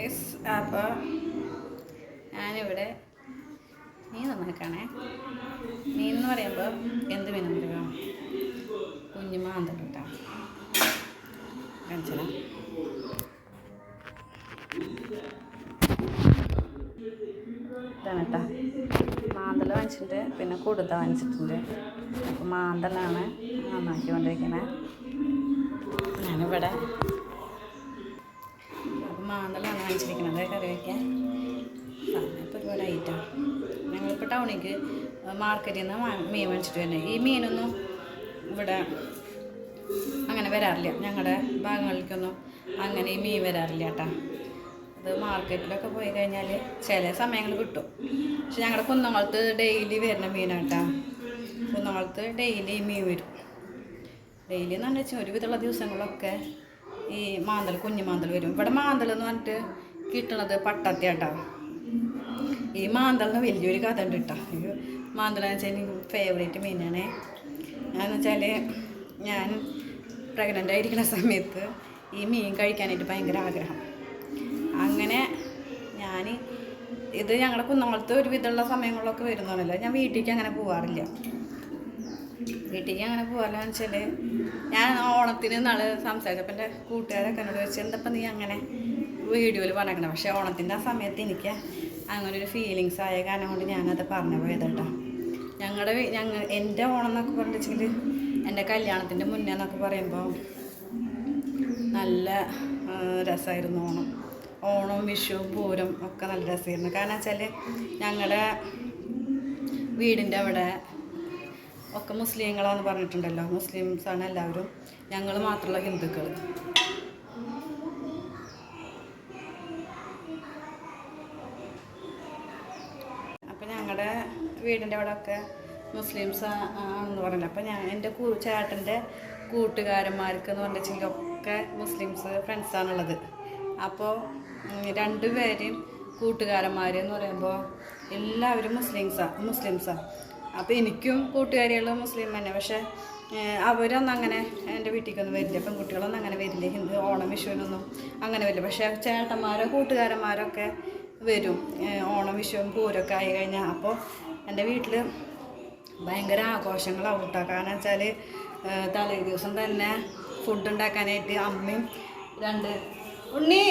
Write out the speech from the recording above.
Guys അപ്പോൾ ഞാനിവിടെ മീൻ നന്നാക്കണേ മീൻ എന്ന് പറയുമ്പോൾ എന്ത് മീൻ അറിയാം? കുഞ്ഞുമാ കേട്ടോ. കാണിച്ചതാ ഇതാണ് മാന്തൽ പിന്നെ കൊടുത്ത വാങ്ങിച്ചിട്ടുണ്ട്. അപ്പോൾ മാന്തലാണ് നന്നാക്കിക്കൊണ്ടിരിക്കുന്നത് ഞാനിവിടെ മാന്തലാണ് വാങ്ങിച്ചിരിക്കുന്നത് കറി വയ്ക്കാൻ ഇപ്പോൾ ഒരുപാട് ആയിട്ടാണ് ഞങ്ങളിപ്പോൾ ടൗണിലേക്ക് മാർക്കറ്റിൽ നിന്ന് മീൻ വാങ്ങിച്ചിട്ട് വരുന്നത് ഈ മീനൊന്നും ഇവിടെ അങ്ങനെ വരാറില്ല. ഞങ്ങളുടെ ഭാഗങ്ങളിലേക്കൊന്നും അങ്ങനെ ഈ മീൻ വരാറില്ല കേട്ടോ അത് മാർക്കറ്റിലൊക്കെ പോയി കഴിഞ്ഞാൽ ചില സമയങ്ങൾ കിട്ടും. പക്ഷെ ഞങ്ങളുടെ കുന്നംകുളത്ത് ഡെയിലി വരുന്ന മീനാട്ടാ. കുന്നംകുളത്ത് ഡെയിലി മീൻ വരും. ഡെയിലി എന്ന് പറഞ്ഞാൽ ഒരുവിധമുള്ള ദിവസങ്ങളിലൊക്കെ ഈ മാന്തൽ കുഞ്ഞു മാന്തൽ വരും. ഇവിടെ മാന്തൽ എന്ന് പറഞ്ഞിട്ട് കിട്ടണത് പട്ടത്തിയാട്ടാ. ഈ മാന്തലിന് വലിയൊരു കഥ ഉണ്ട് കേട്ടോ മാന്തൽ എന്ന് വെച്ചാൽ എനിക്ക് ഫേവറേറ്റ് മീനാണ് എന്ന് വെച്ചാൽ ഞാൻ പ്രഗ്നന്റ് ആയിരിക്കുന്ന സമയത്ത് ഈ മീൻ കഴിക്കാനായിട്ട് ഭയങ്കര ആഗ്രഹം. അങ്ങനെ ഞാൻ ഇത് ഞങ്ങളുടെ കുന്നംകുളത്ത് ഒരു വിധമുള്ള സമയങ്ങളിലൊക്കെ വരുന്നതാണല്ലോ. ഞാൻ വീട്ടിലേക്ക് അങ്ങനെ പോവാറില്ല. വീട്ടിലേക്ക് അങ്ങനെ പോകാമെന്ന് വെച്ചാൽ ഞാൻ ഓണത്തിന് നാളെ സംസാരിച്ചപ്പോൾ എന്റെ കൂട്ടുകാരൊക്കെ എന്നോട് വെച്ചാൽ എന്തപ്പം നീ അങ്ങനെ വീഡിയോയിൽ പറഞ്ഞേക്കണം? പക്ഷേ ഓണത്തിന്റെ ആ സമയത്ത് എനിക്ക് അങ്ങനെ ഒരു ഫീലിങ്സ് ആയ കാരണം കൊണ്ട് ഞാനത് പറഞ്ഞു പോയത് കേട്ടോ ഞങ്ങളുടെ ഞങ്ങൾ എന്റെ ഓണം എന്നൊക്കെ പറഞ്ഞിട്ടുണ്ടെങ്കിൽ എന്റെ കല്യാണത്തിന്റെ മുന്നേ എന്നൊക്കെ പറയുമ്പോൾ നല്ല രസമായിരുന്നു ഓണം. ഓണം വിഷു പൂരം ഒക്കെ നല്ല രസമായിരുന്നു കാരണം വെച്ചാൽ ഞങ്ങളുടെ വീടിന്റെ അവിടെ ഒക്കെ മുസ്ലിങ്ങളാന്ന് പറഞ്ഞിട്ടുണ്ടല്ലോ. മുസ്ലിംസാണ് എല്ലാവരും. ഞങ്ങൾ മാത്രമുള്ള ഹിന്ദുക്കൾ അപ്പം ഞങ്ങളുടെ വീടിന്റെ അവിടെ ഒക്കെ മുസ്ലിംസ് ആണെന്ന് പറഞ്ഞില്ല. അപ്പം ഞാൻ എന്റെ കൂ ചേട്ടന്റെ കൂട്ടുകാരന്മാർക്ക് എന്ന് പറഞ്ഞിട്ടുണ്ടെങ്കിൽ ഒക്കെ മുസ്ലിംസ് ഫ്രണ്ട്സാണുള്ളത്. അപ്പോൾ രണ്ടുപേരും കൂട്ടുകാരന്മാർ എന്ന് പറയുമ്പോൾ എല്ലാവരും മുസ്ലിംസാണ് മുസ്ലിംസാണ് അപ്പോൾ എനിക്കും കൂട്ടുകാരികൾ മുസ്ലിം തന്നെ. പക്ഷേ അവരൊന്നും അങ്ങനെ എന്റെ വീട്ടിലേക്കൊന്നും വരില്ല. പെൺകുട്ടികളൊന്നും അങ്ങനെ വരില്ല. ഹിന്ദു ഓണം വിഷുവിനൊന്നും അങ്ങനെ വരില്ല. പക്ഷേ ചേട്ടന്മാരോ കൂട്ടുകാരന്മാരൊക്കെ വരും. ഓണം വിഷുവും പൂരമൊക്കെ ആയി കഴിഞ്ഞാൽ അപ്പോൾ എന്റെ വീട്ടിൽ ഭയങ്കര ആഘോഷങ്ങളാവും കേട്ടോ കാരണം വെച്ചാൽ തലേ ദിവസം തന്നെ ഫുഡ് ഉണ്ടാക്കാനായിട്ട് അമ്മയും രണ്ട് ഉണ്ണി